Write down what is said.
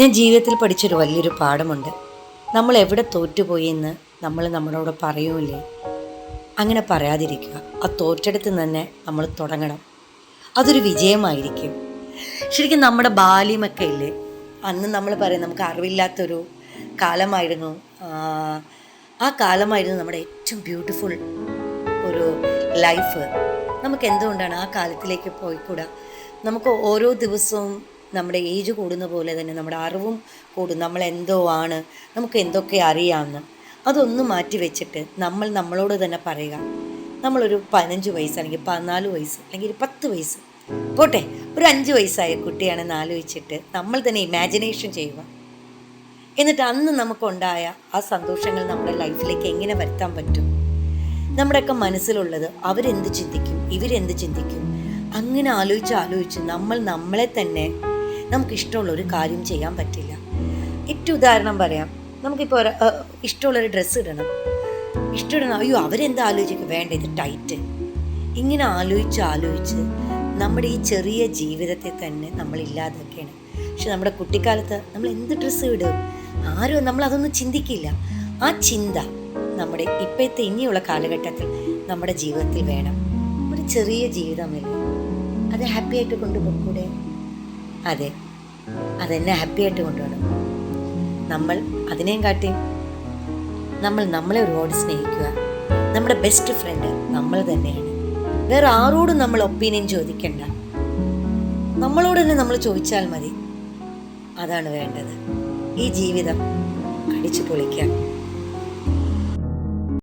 ഞാൻ ജീവിതത്തിൽ പഠിച്ചൊരു വലിയൊരു പാഠമുണ്ട്. നമ്മൾ എവിടെ തോറ്റുപോയി എന്ന് നമ്മൾ നമ്മളോട് പറയൂലേ അങ്ങനെ പറയാതിരിക്കുക. ആ തോറ്റെടുത്ത് തന്നെ നമ്മൾ തുടങ്ങണം. അതൊരു വിജയമായിരിക്കും. ശരിക്കും നമ്മുടെ ബാല്യമൊക്കെ ഇല്ലേ? അന്ന് നമ്മൾ പറയും നമുക്ക് അറിവില്ലാത്തൊരു കാലമായിരുന്നു. ആ, കാലമായിരുന്നു നമ്മുടെ ഏറ്റവും ബ്യൂട്ടിഫുൾ ഒരു ലൈഫ് നമുക്ക് എന്തുകൊണ്ടാണ് ആ കാലത്തിലേക്ക് പോയിക്കൂടാ? നമുക്ക് ഓരോ ദിവസവും നമ്മുടെ ഏജ് കൂടുന്ന പോലെ തന്നെ നമ്മുടെ അറിവും കൂടും. നമ്മൾ എന്തോ ആണ് നമുക്ക് എന്തൊക്കെ അറിയാമെന്ന് അതൊന്നും മാറ്റി വെച്ചിട്ട് നമ്മൾ നമ്മളോട് തന്നെ പറയുക. നമ്മളൊരു പതിനഞ്ച് വയസ്സ് അല്ലെങ്കിൽ പതിനാല് വയസ്സ് അല്ലെങ്കിൽ ഒരു പത്ത് വയസ്സ്. പോട്ടെ ഒരു അഞ്ച് വയസ്സായ കുട്ടിയാണെന്ന് ആലോചിച്ചിട്ട് നമ്മൾ തന്നെ ഇമാജിനേഷൻ ചെയ്യുക. എന്നിട്ട് അന്ന് നമുക്കുണ്ടായ ആ സന്തോഷങ്ങൾ നമ്മുടെ ലൈഫിലേക്ക് എങ്ങനെ വരുത്താൻ പറ്റും? നമ്മുടെയൊക്കെ മനസ്സിലുള്ളത് അവരെന്ത് ചിന്തിക്കും ഇവരെന്ത് ചിന്തിക്കും? അങ്ങനെ ആലോചിച്ച് ആലോചിച്ച് നമ്മൾ നമ്മളെ തന്നെ നമുക്കിഷ്ടമുള്ള ഒരു കാര്യം ചെയ്യാൻ പറ്റില്ല. ഏറ്റവും ഉദാഹരണം പറയാം. നമുക്കിപ്പോൾ ഇഷ്ടമുള്ളൊരു ഡ്രസ്സ് ഇടണം. ഇഷ്ടമിടണം അയ്യോ അവരെന്താ ആലോചിക്കും? വേണ്ട ഇത് ടൈറ്റ് ഇങ്ങനെ ആലോചിച്ച് ആലോചിച്ച് നമ്മുടെ ഈ ചെറിയ ജീവിതത്തെ തന്നെ നമ്മൾ ഇല്ലാതാക്കുകയാണ് പക്ഷെ നമ്മുടെ കുട്ടിക്കാലത്ത് നമ്മൾ എന്ത് ഡ്രസ്സ് ഇടും? ആരും നമ്മൾ അതൊന്നും ചിന്തിക്കില്ല. ആ ചിന്ത നമ്മുടെ ഇപ്പോഴത്തെ ഇനിയുള്ള കാലഘട്ടത്തിൽ നമ്മുടെ ജീവിതത്തിൽ വേണം. ഒരു ചെറിയ ജീവിതമല്ലേ അത് ഹാപ്പിയായിട്ട് കൊണ്ടുപോകൂടെ അതെ. അതെന്നെ ഹാപ്പി ആയിട്ട് കൊണ്ടുപോകണം. നമ്മൾ അതിനെയും കാട്ടി നമ്മൾ നമ്മളെ ഒരുപാട് സ്നേഹിക്കുക. നമ്മുടെ ബെസ്റ്റ് ഫ്രണ്ട് നമ്മൾ തന്നെയാണ്. വേറെ ആരോടും നമ്മൾ ഒപ്പീനിയൻ ചോദിക്കണ്ട. നമ്മളോട് തന്നെ നമ്മൾ ചോദിച്ചാൽ മതി. അതാണ് വേണ്ടത്. ഈ ജീവിതം അടിച്ചു പൊളിക്കാം